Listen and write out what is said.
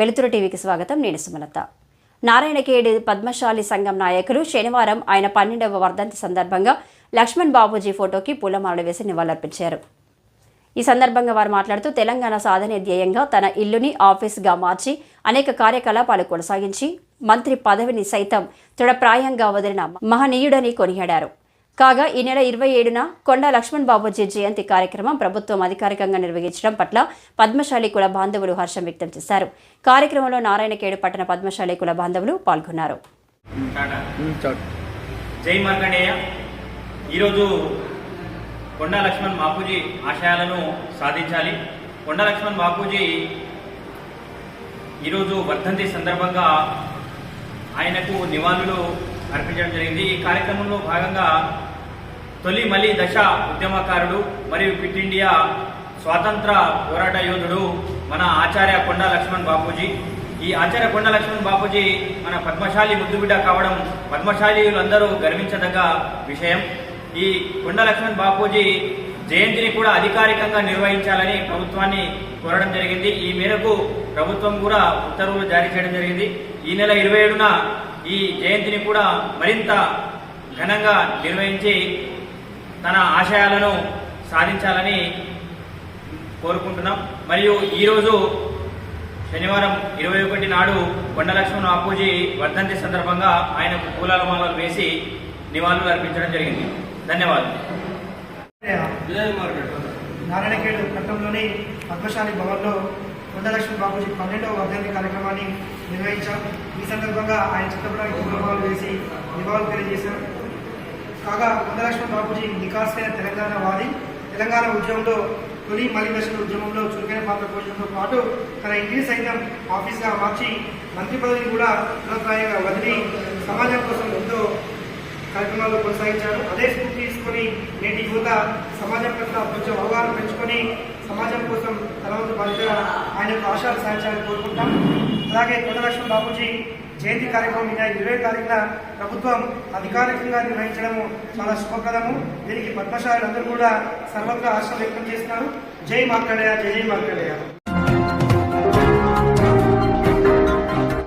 వెలుతురు టీవీకి స్వాగతం. నేను సుమలత. నారాయణఖేడ్ పద్మశాలి సంఘం నాయకులు శనివారం ఆయన పన్నెండవ వర్ధంతి సందర్భంగా లక్ష్మణ్ బాబూజీ ఫోటోకి పూలమాలలు వేసి నివాళులర్పించారు. ఈ సందర్భంగా వారు మాట్లాడుతూ తెలంగాణ సాధనే ధ్యేయంగా తన ఇల్లుని ఆఫీస్గా మార్చి అనేక కార్యకలాపాలు కొనసాగించి మంత్రి పదవిని సైతం తృఢప్రాయంగా వదిలిన మహనీయుడని కొనియాడారు. కాగా ఈ నెల ఇరవై ఏడున కొండా లక్ష్మణ్ బాబుజీ జయంతి కార్యక్రమం ప్రభుత్వం అధికారికంగా నిర్వహించడం పట్ల పద్మశాలి కుల బాంధవులు హర్షం వ్యక్తం చేశారు. కార్యక్రమంలో నారాయణఖేడ్ పట్టణ పద్మశాలి కుల బాంధవులు పాల్గొన్నారు. జై మార్కండేయ. ఈరోజు కొండా లక్ష్మణ్ బాపూజీ ఆశయాలను సాధించాలి. కొండా లక్ష్మణ్ బాపూజీ ఈరోజు వర్ధంతి సందర్భంగా ఆయనకు నివాళులు అర్పించడం జరిగింది. ఈ కార్యక్రమంలో భాగంగా తొలి మలి దశ ఉద్యమకారుడు మరియు క్విట్ ఇండియా స్వాతంత్ర పోరాట యోధుడు మన ఆచార్య కొండ లక్ష్మణ్ బాపూజీ. ఈ ఆచార్య కొండ లక్ష్మణ్ బాపూజీ మన పద్మశాలి ముద్దుబిడ్డ కావడం పద్మశాలీలందరూ గర్వించదగ్గ విషయం. ఈ కొండ లక్ష్మణ్ బాపూజీ జయంతిని కూడా అధికారికంగా నిర్వహించాలని ప్రభుత్వాన్ని కోరడం జరిగింది. ఈ మేరకు ప్రభుత్వం కూడా ఉత్తర్వులు జారీ చేయడం జరిగింది. ఈ నెల ఇరవై ఏడున ఈ జయంతిని కూడా మరింత ఘనంగా నిర్వహించి తన ఆశయాలను సాధించాలని కోరుకుంటున్నాం. మరియు ఈరోజు శనివారం ఇరవై ఒకటి నాడు కొండలక్ష్మణ్ అప్పూజీ వర్ధంతి సందర్భంగా ఆయనకు పూలాల మాలలు వేసి నివాళులు అర్పించడం జరిగింది. ధన్యవాదాలు నారాయణఖేడ్ పట్టణంలోని పద్మశాలి భవన్లో కొండలక్ష్మి బాబుజీ పన్నెండవ వర్ధంతి కార్యక్రమాన్ని నిర్వహించాం ఈ సందర్భంగా ఆయన చిత్రపటానికి పూలమాలు వేసి నివాళులు తెలియజేశారు. కాగా కొండలక్ష్మి బాబుజీ నికాసైన తెలంగాణ వాది. తెలంగాణ ఉద్యమంలో తొలి మలిదశల ఉద్యమంలో చురుకైన పాత్ర పోషడంతో పాటు తన ఇంటిని సైతం ఆఫీస్గా మార్చి మంత్రి పదవిని కూడా అభిప్రాయంగా వదిలి సమాజం కోసం ఎంతో కార్యక్రమాలు కొనసాగించారు అదే స్ఫూర్తి తీసుకొని నేటి యువత సమాజం పట్ల కొంచెం అవగాహన పెంచుకొని సమాజం కోసం తన వంతు బాధ్యత ఆయన యొక్క ఆశయాలు సాధించాలని కోరుకుంటాం. అలాగే కొండలక్ష్మణ్ బాబుజీ జయంతి కార్యక్రమం ఇరవై తారీఖున ప్రభుత్వం అధికారికంగా నిర్వహించడము చాలా శుభప్రదము. దీనికి పద్మశాలందరూ కూడా సర్వత్రా ఆశలు వ్యక్తం చేస్తున్నారు. జై మార్కండేయ జై జై మార్కండేయ